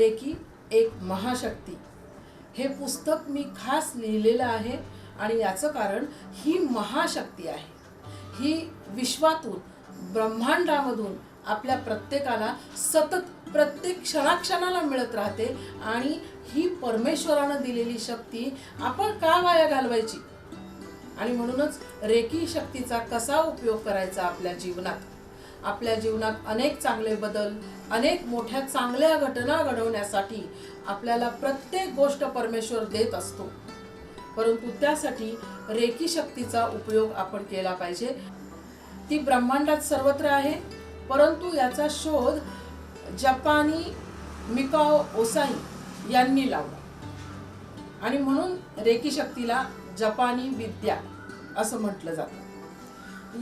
Recce एक महाशक्ती. हे पुस्तक मी खास लिहिलेलं आहे आणि याचं कारण ही महाशक्ती आहे. ही विश्वातून ब्रह्मांडामधून आपल्या प्रत्येकाला सतत प्रत्येक क्षणाक्षणाला मिळत राहते आणि ही परमेश्वरानं दिलेली शक्ती आपण का वाया घालवायची? आणि म्हणूनच रेकी शक्तीचा कसा उपयोग करायचा आपल्या जीवनात? आपल्या जीवनात अनेक चांगले बदल अनेक मोठ्या चांगल्या घटना घडवण्यासाठी आपल्याला प्रत्येक गोष्ट परमेश्वर देत असतो. परंतु त्यासाठी रेकी शक्तीचा उपयोग आपण केला पाहिजे. ती ब्रह्मांडात सर्वत्र आहे परंतु याचा शोध जपानी मिकाओ ओसाई यांनी लावला. आणि म्हणून रेकी शक्तीला जपानी विद्या असं म्हटलं जातं.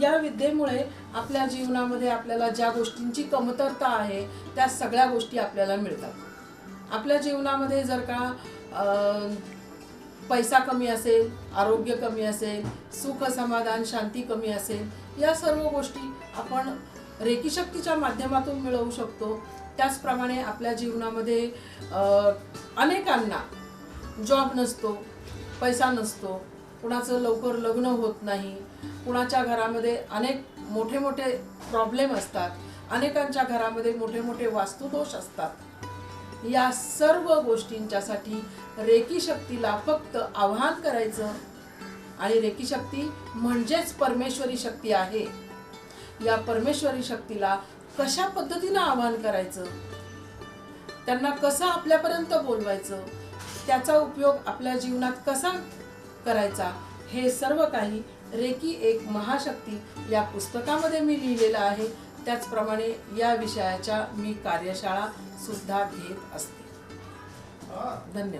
या विद्येमुळे आपल्या जीवनामध्ये आपल्याला ज्या गोष्टींची कमतरता आहे त्या सगळ्या गोष्टी आपल्याला मिळतात. आपल्या जीवनामध्ये जर का पैसा कमी असेल आरोग्य कमी असेल सुख समाधान शांती कमी असेल या सर्व गोष्टी आपण रेकीशक्तीच्या माध्यमातून मिळवू शकतो. त्याचप्रमाणे आपल्या जीवनामध्ये अनेकांना जॉब नसतो पैसा नसतो कुणाचं लवकर लग्न होत नाही कुणाच्या घरामध्ये अनेक मोठे मोठे प्रॉब्लेम असतात अनेकांच्या घरामध्ये मोठे मोठे वास्तुदोष असतात. या सर्व गोष्टींच्यासाठी रेकी शक्तीला फक्त आव्हान करायचं आणि रेकी शक्ती म्हणजेच परमेश्वरी शक्ती आहे. या परमेश्वरी शक्तीला कशा पद्धतीनं आवाहन करायचं? त्यांना कसं आपल्यापर्यंत बोलवायचं? त्याचा उपयोग आपल्या जीवनात कसा करायचा. हे सर्व काही रेकी एक महाशक्ती या पुस्तकामध्ये मी लिहिलेलं आहे. त्याचप्रमाणे या विषयाच्या मी कार्यशाळा सुद्धा घेत असते. धन्यवाद.